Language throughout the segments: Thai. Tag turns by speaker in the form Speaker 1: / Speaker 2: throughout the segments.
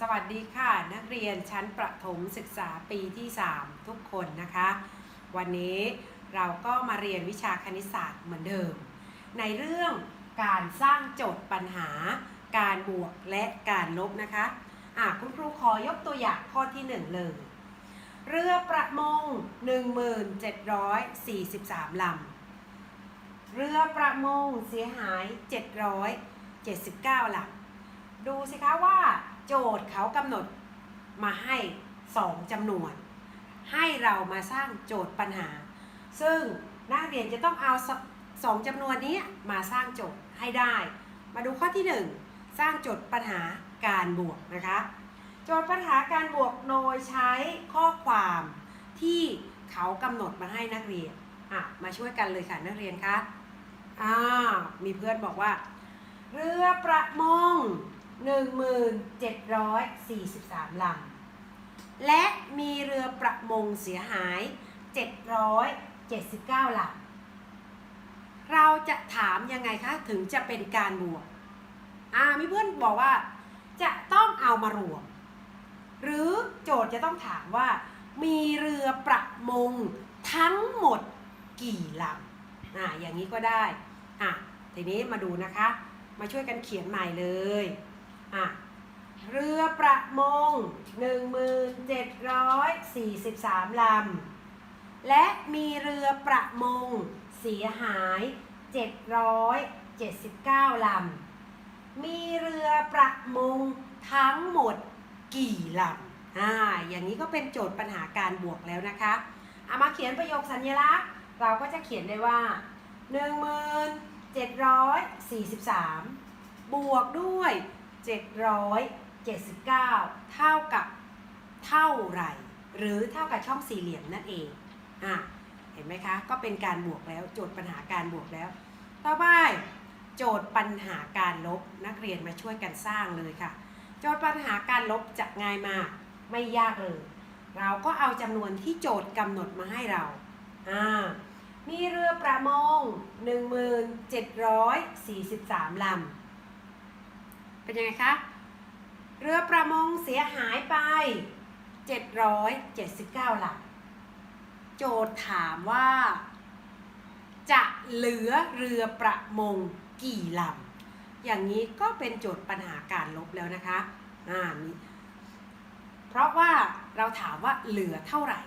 Speaker 1: สวัสดีค่ะ นักเรียนชั้นประถมศึกษาปีที่ 3 ทุกคนนะคะ วันนี้เราก็มาเรียนวิชาคณิตศาสตร์เหมือนเดิม ในเรื่องการสร้างโจทย์ปัญหา การบวกและการลบนะคะอะคุณครูขอยกตัวอย่างข้อที่1เลยเรือประมง 1743 ลำ เรือประมงเสียหาย 779 ลำ ดูสิคะว่า โจทย์เขากำหนดมาให้2จำนวน ให้เรามาสร้างโจทย์ปัญหา ซึ่งนักเรียนจะต้องเอาสสองจำนวนนี้มาสร้างโจทย์ให้ได้ มาดูข้อที่ 1 สร้างโจทย์ปัญหาการบวกนะคะ โจทย์ปัญหาการบวกโดยใช้ข้อความที่เขากำหนดมาให้นักเรียนอะมาช่วยกันเลยค่ะนักเรียนคะอ่ามีเพื่อนบอกว่า เรือประมง 1743 ลำ และมีเรือประมงเสียหาย 779 ลำ เราจะถามยังไงคะ ถึงจะเป็นการบวก อ่า มีเพื่อนบอกว่า จะต้องเอามารวม หรือโจทย์จะต้องถามว่า มีเรือประมงทั้งหมดกี่ลำ อ่า อย่างนี้ก็ได้ อะ ทีนี้มาดูนะคะ มาช่วยกันเขียนใหม่เลย อะเรือประมง 1743 ลำ และมีเรือประมงเสียหาย 779 ลำ มีเรือประมงทั้งหมดกี่ลำอ่าอย่างนี้ก็เป็นโจทย์ปัญหาการบวกแล้วนะคะเอามาเขียนประโยคสัญลักษณ์ เราก็จะเขียนได้ว่า 1743 บวกด้วย 779 เท่ากับเท่าไหร่ หรือเท่ากับช่องสี่เหลี่ยมนั่นเองอะเห็นไหมคะ ก็เป็นการบวกแล้ว โจทย์ปัญหาการบวกแล้ว ต่อไปโจทย์ปัญหาการลบนักเรียนมาช่วยกันสร้างเลยค่ะ โจทย์ปัญหาการลบจะง่ายมากไม่ยากเลย เราก็เอาจำนวนที่โจทย์กำหนดมาให้เราอ่ามีเรือประมง 1743 ลำ เป็นยังไงคะ เรือประมงเสียหายไป 779ลำโจทย์ถามว่า จะเหลือเรือประมงกี่ลำ อย่างนี้ก็เป็นโจทย์ปัญหาการลบแล้วนะคะอ่ามีเพราะว่าเราถามว่าเหลือเท่าไหร่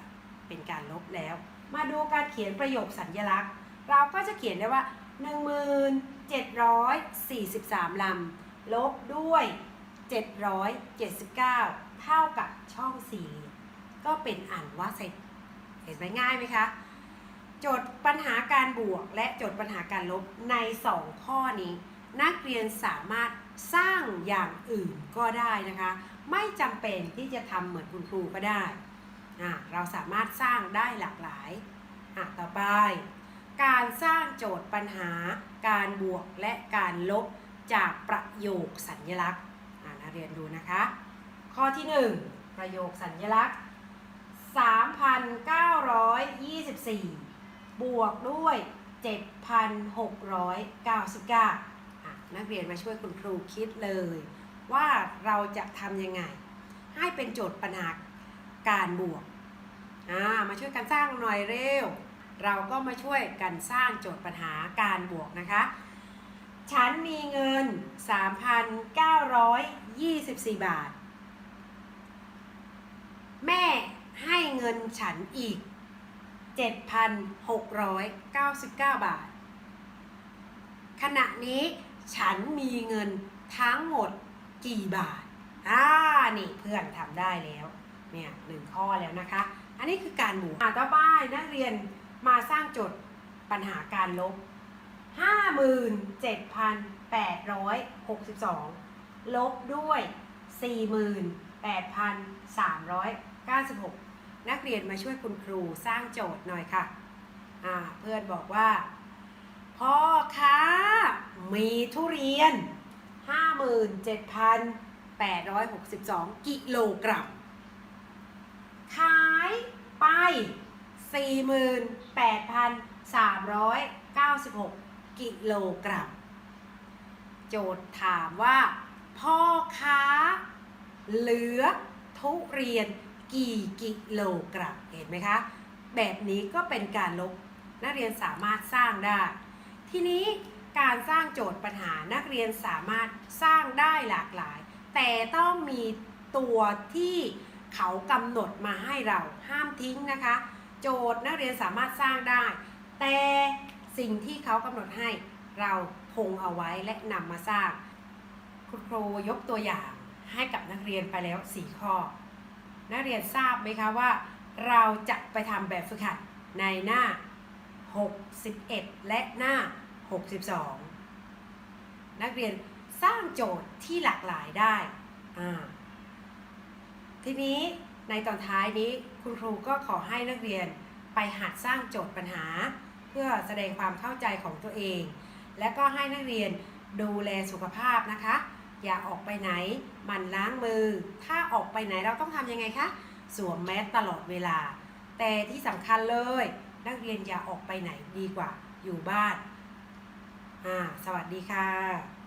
Speaker 1: เป็นการลบแล้ว มาดูการเขียนประโยคสัญลักษณ์ เราก็จะเขียนได้ว่า 1743ลำ ลบด้วย 779 เท่ากับช่องสี่เหลี่ยมก็เป็นอันว่าเสร็จเห็นไหมง่ายไหมคะโจทย์ปัญหาการบวกและโจทย์ปัญหาการลบใน 2 ข้อนี้ นักเรียนสามารถสร้างอย่างอื่นก็ได้นะคะ ไม่จำเป็นที่จะทำเหมือนคุณครูก็ได้ เราสามารถสร้างได้หลากหลายต่อไป การสร้างโจทย์ปัญหา การบวกและการลบ จากประโยคสัญลักษณ์อะนักเรียนดูนะคะ ข้อที่ 1 ประโยคสัญลักษณ์ 3,924 บวกด้วย 7,699อะนักเรียนมาช่วยคุณครูคิดเลย ว่าเราจะทำยังไง ให้เป็นโจทย์ปัญหาการบวกมาช่วยกันสร้างหน่อยเร็ว เราก็มาช่วยกันสร้างโจทย์ปัญหาการบวกนะคะ ฉันมีเงิน 3,924 บาท แม่ให้เงินฉันอีก 7,699 บาท ขณะนี้ฉันมีเงินทั้งหมดกี่บาท อ่า นี่เพื่อนทำได้แล้ว เนี่ยหนึ่งข้อแล้วนะคะ อันนี้คือการบวกอ่าต่อไปนักเรียนมาสร้างโจทย์ปัญหาการลบ 57,862 ลบด้วย 48,396 นักเรียนมาช่วยคุณครูสร้างโจทย์หน่อยค่ะ เพื่อนบอกว่า พ่อค้ามีทุเรียน 57,862 กิโลกรัม ขายไป 48,396 กิโลกรัม โจทย์ถามว่า พ่อค้าเหลือทุเรียนกี่กิโลกรัม เห็นไหมคะ แบบนี้ก็เป็นการลบนักเรียนสามารถสร้างได้ ทีนี้การสร้างโจทย์ปัญหานักเรียนสามารถสร้างได้หลากหลาย แต่ต้องมีตัวที่เขากำหนดมาให้เราห้ามทิ้งนะคะ โจทย์นักเรียนสามารถสร้างได้ แต่ สิ่งที่เขากำหนดให้เราคงเอาไว้และนำมาสร้าง คุณครูยกตัวอย่างให้กับนักเรียนไปแล้ว 4 ข้อ นักเรียนทราบไหมคะว่า เราจะไปทำแบบฝึกหัดในหน้า 61 และหน้า 62 นักเรียนสร้างโจทย์ที่หลากหลายได้ ทีนี้ในตอนท้ายนี้คุณครูก็ขอให้นักเรียนไปหัดสร้างโจทย์ปัญหา เพื่อแสดงความเข้าใจของตัวเอง และก็ให้นักเรียนดูแลสุขภาพนะคะ อย่าออกไปไหนหมันล้างมือ ถ้าออกไปไหนเราต้องทำยังไงคะสวมแมสตลอดเวลา แต่ที่สำคัญเลย นักเรียนอย่าออกไปไหนดีกว่าอยู่บ้านอ่าสวัสดีค่ะ